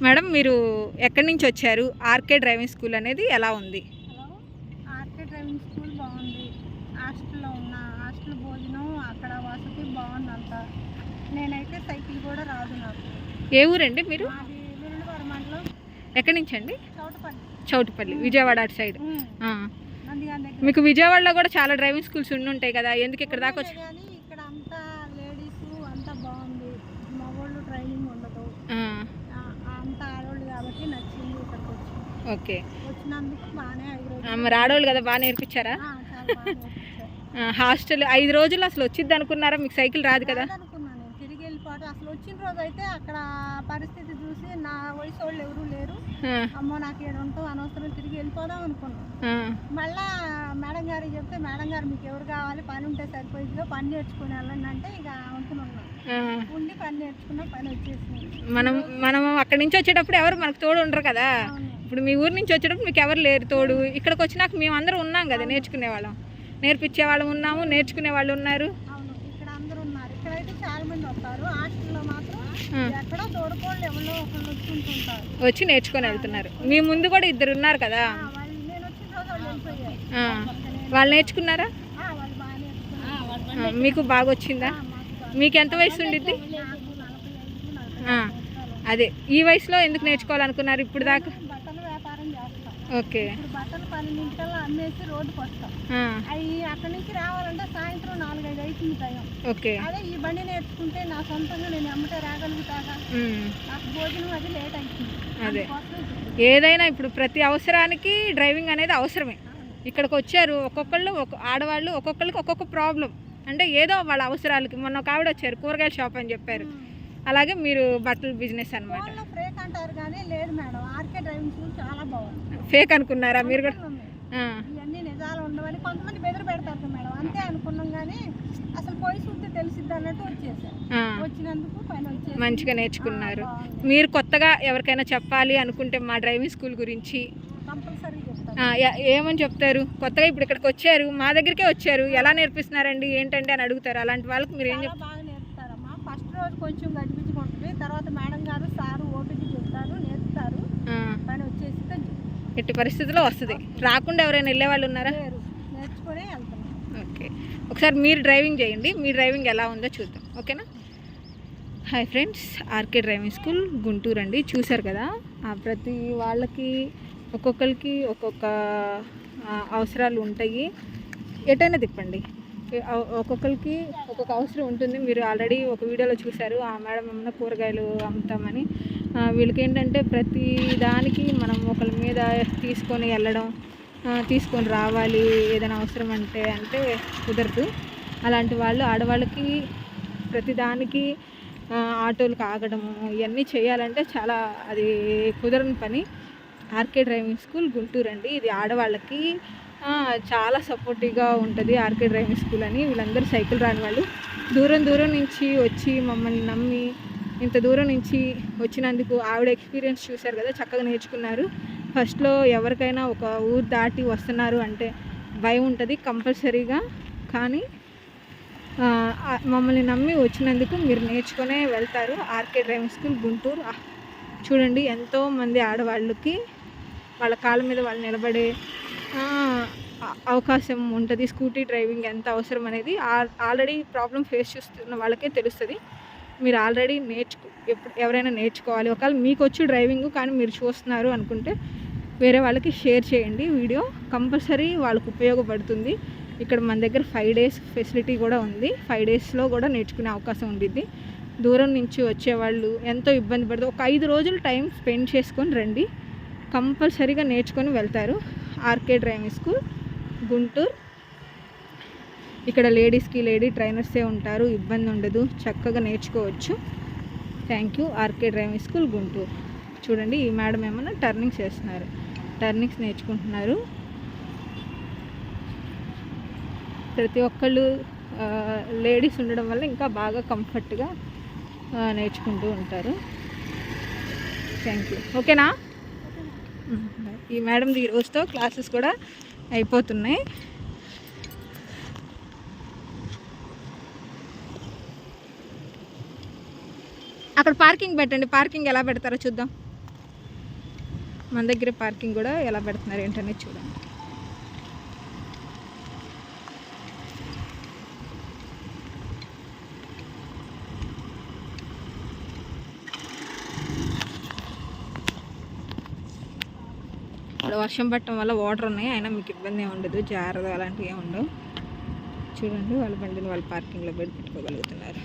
Madam మీరు ఎక్కడి నుంచి వచ్చారు? ఆర్కే డ్రైవింగ్ స్కూల్ అనేది ఎలా ఉంది? హలో? ఆర్కే డ్రైవింగ్ స్కూల్ బాగుంది. హాస్టల్లో ఉన్న హాస్టల్ భోజనం అక్కడ వసతి బాగుంది అంతా నేనైతే సైకిల్ కూడా రాదు నాకు. ఏ ఊరండి మీరు? ఎక్కడి నుంచి అండి? చౌటపల్లి. చౌటుపల్లి విజయవాడ అటు సైడ్. మీకు విజయవాడలో కూడా చాలా డ్రైవింగ్ స్కూల్స్ ఉండి ఉంటాయి కదా? ఎందుకు ఇక్కడ దాకా వచ్చి కానీ ఇక్కడ అంతా లేడీస్ అంతా బాగుంది మగవాళ్ళు ట్రైనింగ్ ఉండదు ఆ, ఆ, అంతా ఆడవాళ్ళు కాబట్టి నచ్చింది ఇక్కడికి వచ్చి. ఓకే. వచ్చినందుకు బాగానే ఐదు ఆ, రోజులు. మరి ఆడవాళ్ళు కదా బాగా నేర్పించారా? ఆ, చాలా బాగా నేర్పించారు. ఆ, హాస్టల్ ఐదు రోజులు అసలు వచ్చింది అనుకున్నారా? మీకు సైకిల్ రాదు కదా? వెళ్ళిపోవడం అసలు వచ్చిన రోజు అయితే అక్కడ పరిస్థితి చూసి నా వయసు వాళ్ళు ఎవరు లేరు. అమ్మో నాకు ఏడు ఉంటాం అనవసరం తిరిగి వెళ్ళిపోదాం అనుకున్నాను మళ్ళా మేడం గారికి చెప్తే మేడం గారు మీకు ఎవరు కావాలి? పని ఉంటే సరిపోయిందిగా పని నేర్చుకుని వెళ్ళండి అంటే ఇక అనుకున్నాను. ఉండి పని నేర్చుకున్న పని వచ్చేసింది. మనం మనం అక్కడి నుంచి వచ్చేటప్పుడు ఎవరు మనకు తోడు ఉండరు కదా. ఇప్పుడు మీ ఊరు నుంచి వచ్చేటప్పుడు మీకు ఎవరు లేరు తోడు. ఇక్కడికి వచ్చినాక మేము అందరం ఉన్నాం కదా నేర్చుకునే వాళ్ళం. నేర్పించే వాళ్ళు ఉన్నాము నేర్చుకునే వాళ్ళు ఉన్నారు. ఇక్కడ అందరూ ఉన్నారు. ఇక్కడైతే చాలా మంది వస్తారు హాస్టల్లో మాత్రం ఆ. ఎక్కడో తోడుకోళ్ళు ఎవరో ఒకళ్ళు వచ్చుంటుంటారు వచ్చి నేర్చుకొని వెళ్తున్నారు. మీ ముందు కూడా ఇద్దరు ఉన్నారు కదా? వాళ్ళు నేను వచ్చిన రోజు వాళ్ళు వెళ్ళిపోయారు. ఆ, ఇంకా నేను- వాళ్ళు నేర్చుకున్నారా. ఆ, వాళ్ళు బాగా నేర్చుకున్నారు. ఆ, మీకు బాగా వచ్చిందా? మాకు ఎంత వయసు ఉండిద్ది? నాకు నలభై ఐదు నలభై ఆ, ఆరు సంవత్సరాలు. అదే. ఈ వయసులో ఎందుకు నేర్చుకోవాలనుకున్నారు ఇప్పుడు దాకా? బట్టల వ్యాపారం చేస్తాం. ఓకే. ఇప్పుడు బట్టలు పన్నెండింటికల్లా అమ్మేసి రోడ్డుకి వస్తాం. అవి అక్కడి నుంచి రావాలంటే సాయంత్రం నాలుగైదు అవుతుంది టైం. ఓకే. అదే ఈ బండి నేర్చుకుంటే నా సొంతంగా నేను ఎమ్మటే రాగలుగుతాగా? నాకు భోజనం అది లేట్ అవుతుంది. అదే. ఏదైనా ఇప్పుడు ప్రతి అవసరానికి డ్రైవింగ్ అనేది అవసరమే. ఇక్కడికి వచ్చారు ఒక్కొక్కళ్ళు ఒక ఆడవాళ్ళు ఒక్కొక్కరికి ఒక్కొక్క ప్రాబ్లం. అంటే ఏదో వాళ్ళ అవసరాలకి. మొన్న ఒక ఆవిడ వచ్చారు కూరగాయల షాప్ అని చెప్పారు. అలాగే మీరు బట్టల బిజినెస్ అనమాట అంటారు కానీ లేదు మేడం. డ్రైవింగ్ స్కూల్ చాలా బాగుంది. ఫేక్ అనుకున్నారా మీరు కూడా? ఇవన్నీ నిజాలు ఉండవని కొంతమంది బెదిరి పెడతారు మేడం. అంతే అనుకున్నాం కానీ అసలు పోయి చూస్తే తెలిసిద్ది అన్నట్టు వచ్చేసాం ఆ, వచ్చినందుకు పైన వచ్చేసి మంచిగా నేర్చుకున్నారు. మీరు కొత్తగా ఎవరికైనా చెప్పాలి అనుకుంటే మా డ్రైవింగ్ స్కూల్ గురించి. కంపల్సరీ ఏమని చెప్తారు? కొత్తగా ఇప్పుడు ఇక్కడికి వచ్చారు మా దగ్గరికే వచ్చారు. ఎలా నేర్పిస్తున్నారండి? ఏంటంటే అని అడుగుతారు. అలాంటి వాళ్ళకి మీరు ఏం చెప్తారు రోజు కొంచెం గజిబిజిగా తర్వాత మేడం గారు సారు ఓపిక చెప్తారు నేర్పుతారు. పని వచ్చేసి ఎట్టి పరిస్థితుల్లో వస్తుంది. రాకుండా ఎవరైనా వెళ్ళే వాళ్ళు ఉన్నారా? నేర్చుకునే వెళ్తున్నాం ఓకే. ఒకసారి మీరు డ్రైవింగ్ చేయండి. మీ డ్రైవింగ్ ఎలా ఉందో చూద్దాం. ఓకేనా? Hi friends. RK driving school Guntur అండి. చూశారు కదా? ప్రతి వాళ్ళకి ఒక్కొక్కరికి ఒక్కొక్క అవసరాలు ఉంటాయి. ఎటైనా తిప్పండి. ఒక్కొక్కరికి ఒక్కొక్క అవసరం ఉంటుంది. మీరు ఆల్రెడీ ఒక వీడియోలో చూశారు ఆ మేడం ఏమన్నా కూరగాయలు అమ్ముతామని. వీళ్ళకి ఏంటంటే ప్రతి దానికి మనం ఒకరి మీద తీసుకొని వెళ్ళడం తీసుకొని రావాలి ఏదైనా అవసరం అంటే అంటే కుదరదు. అలాంటి వాళ్ళు ఆడవాళ్ళకి ప్రతిదానికి ఆ, ఆటోలకు ఆగడము ఇవన్నీ చేయాలంటే చాలా అది కుదరని పని. ఆర్కే డ్రైవింగ్ స్కూల్ గుంటూరు అండి ఇది ఆడవాళ్ళకి చాలా సపోర్టివ్గా ఉంటుంది ఆర్కే డ్రైవింగ్ స్కూల్ అని. వీళ్ళందరూ సైకిల్ రాని వాళ్ళు. దూరం దూరం నుంచి వచ్చి మమ్మల్ని నమ్మి ఇంత దూరం నుంచి వచ్చినందుకు ఆవిడ ఎక్స్పీరియన్స్ చూశారు కదా చక్కగా నేర్చుకున్నారు. ఫస్ట్లో ఎవరికైనా ఒక ఊరు దాటి వస్తున్నారు అంటే భయం ఉంటుంది కంపల్సరీగా కానీ మమ్మల్ని నమ్మి వచ్చినందుకు మీరు నేర్చుకునే వెళ్తారు ఆర్కే డ్రైవింగ్ స్కూల్ గుంటూరు. చూడండి ఎంతో మంది ఆడవాళ్ళకి వాళ్ళ కాళ్ళ మీద వాళ్ళు నిలబడే అవకాశం ఉంటుంది స్కూటీ డ్రైవింగ్ ఎంత అవసరం అనేది ఆల్రెడీ ప్రాబ్లం ఫేస్ చేస్తున్న వాళ్ళకే తెలుస్తుంది. మీరు ఆల్రెడీ నేర్చుకు ఎప్పుడు ఎవరైనా నేర్చుకోవాలి. ఒకవేళ మీకు వచ్చి డ్రైవింగ్ కానీ మీరు చూస్తున్నారు అనుకుంటే వేరే వాళ్ళకి షేర్ చేయండి. వీడియో కంపల్సరీ వాళ్ళకు ఉపయోగపడుతుంది. ఇక్కడ మన దగ్గర ఫైవ్ డేస్ ఫెసిలిటీ కూడా ఉంది. ఫైవ్ డేస్లో కూడా నేర్చుకునే అవకాశం ఉండిద్ది. దూరం నుంచి వచ్చేవాళ్ళు ఎంతో ఇబ్బంది పడుతుంది ఒక ఐదు రోజులు టైం స్పెండ్ చేసుకొని రండి. కంపల్సరీగా నేర్చుకొని వెళ్తారు. RK driving school Guntur. ఇక్కడ లేడీస్కి లేడీ ట్రైనర్సే ఉంటారు ఇబ్బంది ఉండదు చక్కగా నేర్చుకోవచ్చు. Thank you RK driving school Guntur. చూడండి ఈ మేడం ఏమన్నా టర్నింగ్స్ చేస్తున్నారు. టర్నింగ్స్ నేర్చుకుంటున్నారు. ప్రతి ఒక్కళ్ళు లేడీస్ ఉండడం వల్ల ఇంకా బాగా కంఫర్ట్గా నేర్చుకుంటూ ఉంటారు. Thank you. ఓకేనా. ఈ మేడం ఈ రోజుతో క్లాసెస్ కూడా అయిపోతున్నాయి. అక్కడ పార్కింగ్ పెట్టండి పార్కింగ్ ఎలా పెడతారో చూద్దాం. మన దగ్గర పార్కింగ్ కూడా ఎలా పెడుతున్నారు ఏంటనేది చూడండి. ఇక్కడ వర్షం పట్టడం వల్ల వాటర్ ఉన్నాయి. అయినా మీకు ఇబ్బంది ఏమి ఉండదు. జాగ్రత్త అలాంటివి ఏమి ఉండవు. చూడండి వాళ్ళ బండిని వాళ్ళు పార్కింగ్లో పెట్టి పెట్టుకోగలుగుతున్నారు.